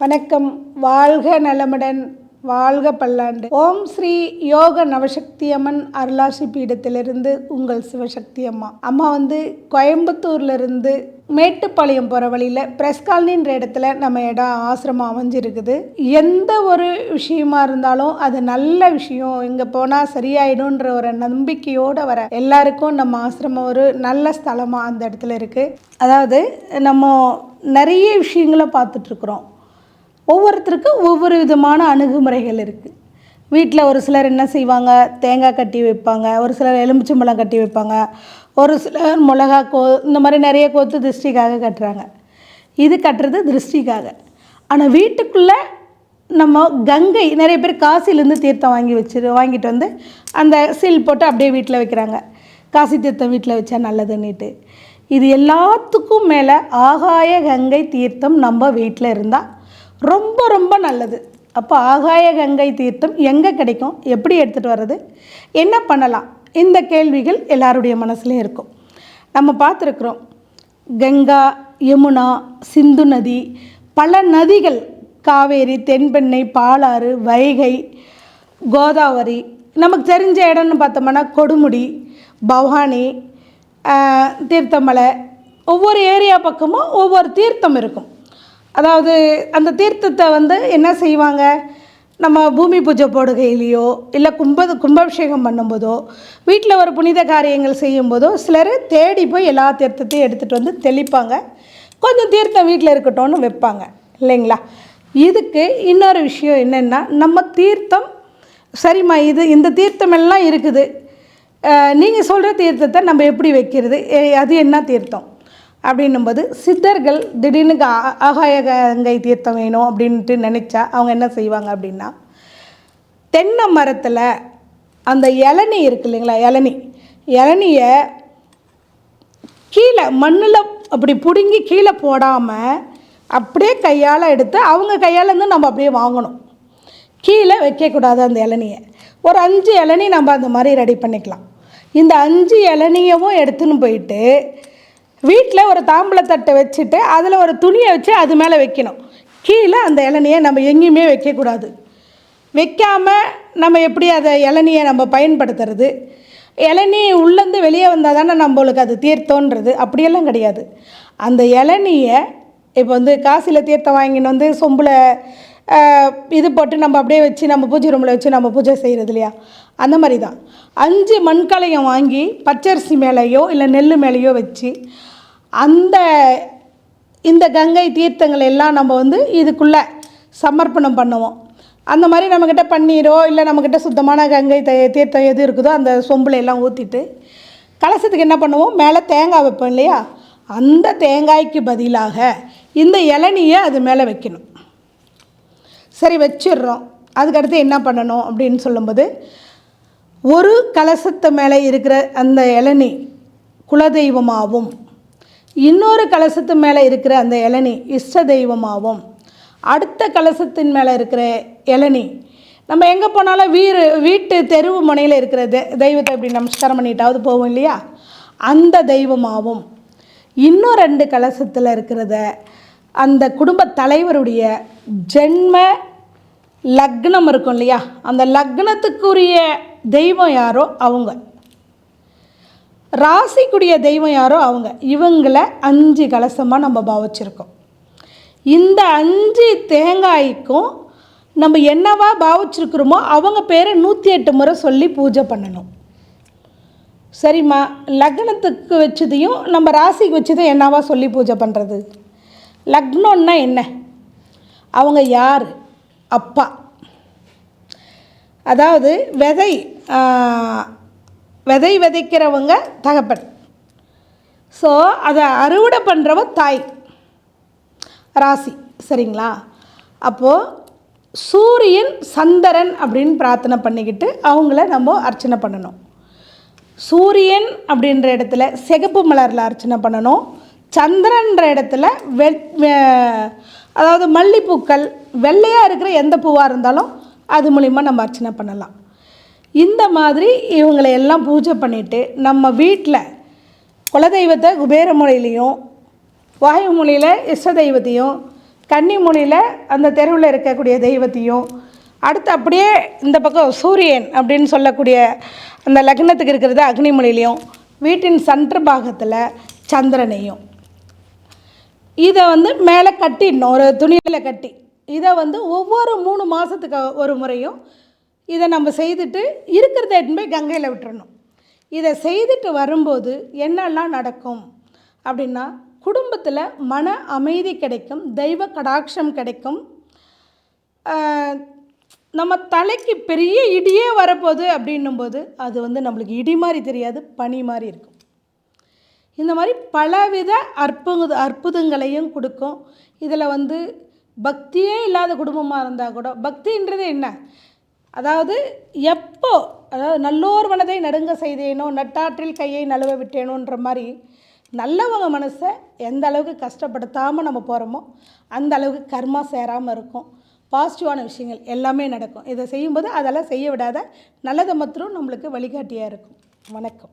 வணக்கம். வாழ்க நலமுடன். வாழ்க பல்லாண்டு. ஓம் ஸ்ரீ யோக நவசக்தி அம்மன் அருளாசி பீடத்திலிருந்து உங்கள் சிவசக்தி அம்மா. அம்மா வந்து கோயம்புத்தூர்லேருந்து மேட்டுப்பாளையம் போகிற வழியில் ப்ரெஸ் காலனின்ற இடத்துல நம்ம இடம் ஆசிரமம் அமைஞ்சிருக்குது. எந்த ஒரு விஷயமா இருந்தாலும் அது நல்ல விஷயம். இங்கே போனால் சரியாயிடும்ன்ற ஒரு நம்பிக்கையோடு வர எல்லாருக்கும் நம்ம ஆசிரமம் ஒரு நல்ல ஸ்தலமாக அந்த இடத்துல இருக்குது அதாவது நம்ம நிறைய விஷயங்களை பார்த்துட்ருக்குறோம் ஒவ்வொருத்தருக்கும் ஒவ்வொரு விதமான அணுகுமுறைகள் இருக்குது வீட்டில் ஒரு சிலர் என்ன செய்வாங்க? தேங்காய் கட்டி வைப்பாங்க. ஒரு சிலர் எலுமிச்சம்பழம் கட்டி வைப்பாங்க. ஒரு சிலர் மிளகா கோ இந்த மாதிரி நிறைய கோத்து திருஷ்டிக்காக கட்டுறாங்க. இது கட்டுறது திருஷ்டிக்காக. ஆனால் வீட்டுக்குள்ளே நம்ம கங்கை நிறைய பேர் காசிலேருந்து தீர்த்தம் வாங்கி வச்சிரு வாங்கிட்டு வந்து அந்த சீல் போட்டு அப்படியே வீட்டில் வைக்கிறாங்க. காசி தீர்த்தம் வீட்டில் வச்சா நல்லதுன்னுட்டு. இது எல்லாத்துக்கும் மேலே ஆகாய கங்கை தீர்த்தம் நம்ம வீட்டில் இருந்தால் ரொம்ப ரொம்ப நல்லது. அப்போ ஆகாய கங்கை தீர்த்தம் எங்கே கிடைக்கும்? எப்படி எடுத்துகிட்டு வர்றது? என்ன பண்ணலாம்? இந்த கேள்விகள் எல்லாருடைய மனசுலையும் இருக்கும். நம்ம பார்த்துருக்குறோம். கங்கா யமுனா சிந்து நதி பல நதிகள் காவேரி தென்பெண்ணை பாலாறு வைகை கோதாவரி நமக்கு தெரிஞ்ச இடம்னு பார்த்தோம்னா கொடுமுடி பவானி தீர்த்தமலை ஒவ்வொரு ஏரியா பக்கமும் ஒவ்வொரு தீர்த்தம் இருக்கும். அதாவது அந்த தீர்த்தத்தை வந்து என்ன செய்வாங்க? நம்ம பூமி பூஜை போடுகையிலையோ இல்லை கும்ப கும்பாபிஷேகம் பண்ணும்போதோ வீட்டில் ஒரு புனித காரியங்கள் செய்யும்போதோ சிலர் தேடி போய் எல்லா தீர்த்தத்தையும் எடுத்துகிட்டு வந்து தெளிப்பாங்க. கொஞ்சம் தீர்த்தம் வீட்டில் இருக்கட்டும்னு வைப்பாங்க. இல்லைங்களா? இதுக்கு இன்னொரு விஷயம் என்னென்னா நம்ம தீர்த்தம் சரிம்மா இது இந்த தீர்த்தம் எல்லாம் இருக்குது. நீங்கள் சொல்கிற தீர்த்தத்தை நம்ம எப்படி வைக்கிறது? அது என்ன தீர்த்தம்? அப்படின்னும்போது சித்தர்கள் திடீர்னு ஆகாய கங்கை தீர்த்தம் வேணும் அப்படின்ட்டு நினச்சா அவங்க என்ன செய்வாங்க அப்படின்னா தென்னை மரத்தில் அந்த இளநி இருக்கு இல்லைங்களா இளநி. இளநியை கீழே மண்ணில் அப்படி பிடுங்கி கீழே போடாமல் அப்படியே கையால் எடுத்து அவங்க கையாலேருந்து நம்ம அப்படியே வாங்கணும். கீழே வைக்கக்கூடாது அந்த இளநியை. ஒரு அஞ்சு இளநி நம்ம அந்த மாதிரி ரெடி பண்ணிக்கலாம். இந்த அஞ்சு இளநியவும் எடுத்துன்னு போயிட்டு வீட்டில் ஒரு தாம்பளத்தட்டை வச்சுட்டு அதில் ஒரு துணியை வச்சு அது மேலே வைக்கணும். கீழே அந்த இளநியை நம்ம எங்கேயுமே வைக்கக்கூடாது. வைக்காமல் நம்ம எப்படி அதை இளநியை நம்ம பயன்படுத்துறது? இளநீ உள்ளேருந்து வெளியே வந்தால் தானே நம்மளுக்கு அது தீர்த்தோன்றது? அப்படியெல்லாம் கிடையாது. அந்த இளநியை இப்போ வந்து காசில் தீர்த்தம் வாங்கின்னு வந்து சொம்பில் இது போட்டு நம்ம அப்படியே வச்சு நம்ம பூஜை ரூமில் வச்சு நம்ம பூஜை செய்கிறது இல்லையா? அந்த மாதிரி தான். அஞ்சு மண்கலையம் வாங்கி பச்சரிசி மேலேயோ இல்லை நெல் மேலேயோ வச்சு அந்த இந்த கங்கை தீர்த்தங்கள் எல்லாம் நம்ம வந்து இதுக்குள்ளே சமர்ப்பணம் பண்ணுவோம். அந்த மாதிரி நம்மக்கிட்ட பன்னீரோ இல்லை நம்மக்கிட்ட சுத்தமான கங்கை த தீர்த்தம் எது இருக்குதோ அந்த சொம்பில் எல்லாம் ஊற்றிட்டு கலசத்துக்கு என்ன பண்ணுவோம்? மேலே தேங்காய் வைப்போம் இல்லையா? அந்த தேங்காய்க்கு பதிலாக இந்த இளநியை அது மேலே வைக்கணும். சரி வச்சிடுறோம். அதுக்கடுத்து என்ன பண்ணணும் அப்படின்னு சொல்லும்போது ஒரு கலசத்து மேலே இருக்கிற அந்த இளநீ குலதெய்வமாகவும் இன்னொரு கலசத்து மேலே இருக்கிற அந்த இளநி இஷ்ட தெய்வமாகவும் அடுத்த கலசத்தின் மேலே இருக்கிற இளநி. நம்ம எங்கே போனாலும் வீடு வீட்டு தெருவு முனையில் இருக்கிற தெ தெய்வத்தை இப்படி நமஸ்காரம் பண்ணிட்டாவது போவோம் இல்லையா? அந்த தெய்வமாகவும் இன்னும் ரெண்டு கலசத்தில் இருக்கிறத அந்த குடும்ப தலைவருடைய ஜென்ம லக்னம் இருக்கும் இல்லையா? அந்த லக்னத்துக்குரிய தெய்வம் யாரோ அவங்க. ராசிக்குடிய தெய்வம் யாரோ அவங்க. இவங்கள அஞ்சு கலசமாக நம்ம பாவிச்சிருக்கோம். இந்த அஞ்சு தேங்காய்க்கும் நம்ம என்னவா பாவிச்சிருக்கிறோமோ அவங்க பேரை நூற்றி எட்டு முறை சொல்லி பூஜை பண்ணணும். சரிம்மா லக்னத்துக்கு வச்சதையும் நம்ம ராசிக்கு வச்சதையும் என்னவா சொல்லி பூஜை பண்ணுறது லக்னம்னா என்ன? அவங்க யார்? அப்பா. அதாவது விதை விதை விதைக்கிறவங்க தகப்பன். ஸோ அதை அறுவடை பண்ணுறவ தாய். ராசி சரிங்களா? அப்போது சூரியன் சந்திரன் அப்படின்னு பிரார்த்தனை பண்ணிக்கிட்டு அவங்கள நம்ம அர்ச்சனை பண்ணணும். சூரியன் அப்படின்ற இடத்துல சிகப்பு மலரில் அர்ச்சனை பண்ணணும். சந்திரன்ற இடத்துல வெ வெ- அதாவது மல்லிப்பூக்கள் வெள்ளையாக இருக்கிற எந்த பூவாக இருந்தாலும் அது மூலிமா நம்ம அர்ச்சனை பண்ணலாம். இந்த மாதிரி இவங்களை எல்லாம் பூஜை பண்ணிவிட்டு நம்ம வீட்டில் குலதெய்வத்தை குபேர மொழியிலையும் வாயு மொழியில் இஷ்ட தெய்வத்தையும் கன்னி மொழியில் அந்த தெருவில் இருக்கக்கூடிய தெய்வத்தையும் அடுத்து அப்படியே இந்த பக்கம் சூரியன் அப்படின்னு சொல்லக்கூடிய அந்த லக்னத்துக்கு இருக்கிறது அக்னிமுனிலையும் வீட்டின் சன்று பாகத்தில் சந்திரனையும். இதை வந்து மேலே கட்டிடணும் ஒரு துணியில் கட்டி. இதை வந்து ஒவ்வொரு மூணு மாதத்துக்கு ஒரு முறையும் இதை நம்ம செய்துட்டு இருக்கிறத எடுத்துன்னு போய் கங்கையில் விட்டுறணும். இதை செய்துட்டு வரும்போது என்னெல்லாம் நடக்கும்? அப்படின்னா குடும்பத்தில் மன அமைதி கிடைக்கும் தெய்வ கடாட்சம் கிடைக்கும். நம்ம தலைக்கு பெரிய இடியே வரப்போகுது அப்படின்னும்போது அது வந்து நம்மளுக்கு இடி மாதிரி தெரியாது பனி மாதிரி இருக்கும். இந்த மாதிரி பலவித அற்புத அற்புதங்களையும் கொடுக்கும். இதில் வந்து பக்தியே இல்லாத குடும்பமாக இருந்தால் கூட பக்தின்றது என்ன? அதாவது எப்போ அதாவது நல்லோர் மனதை நடுங்க செய்தேனோ நட்டாற்றில் கையை நழுவ விட்டேனோன்ற மாதிரி நல்லவங்க மனசை எந்த அளவுக்கு கஷ்டப்படுத்தாமல் நம்ம போகிறோமோ அந்த அளவுக்கு கர்மா சேராமல் இருக்கும். பாசிட்டிவான விஷயங்கள் எல்லாமே நடக்கும். இதை செய்யும்போது அதெல்லாம் செய்ய விடாத நல்லதை மாத்திரம் நம்மளுக்கு வழிகாட்டியாக இருக்கும். வணக்கம்.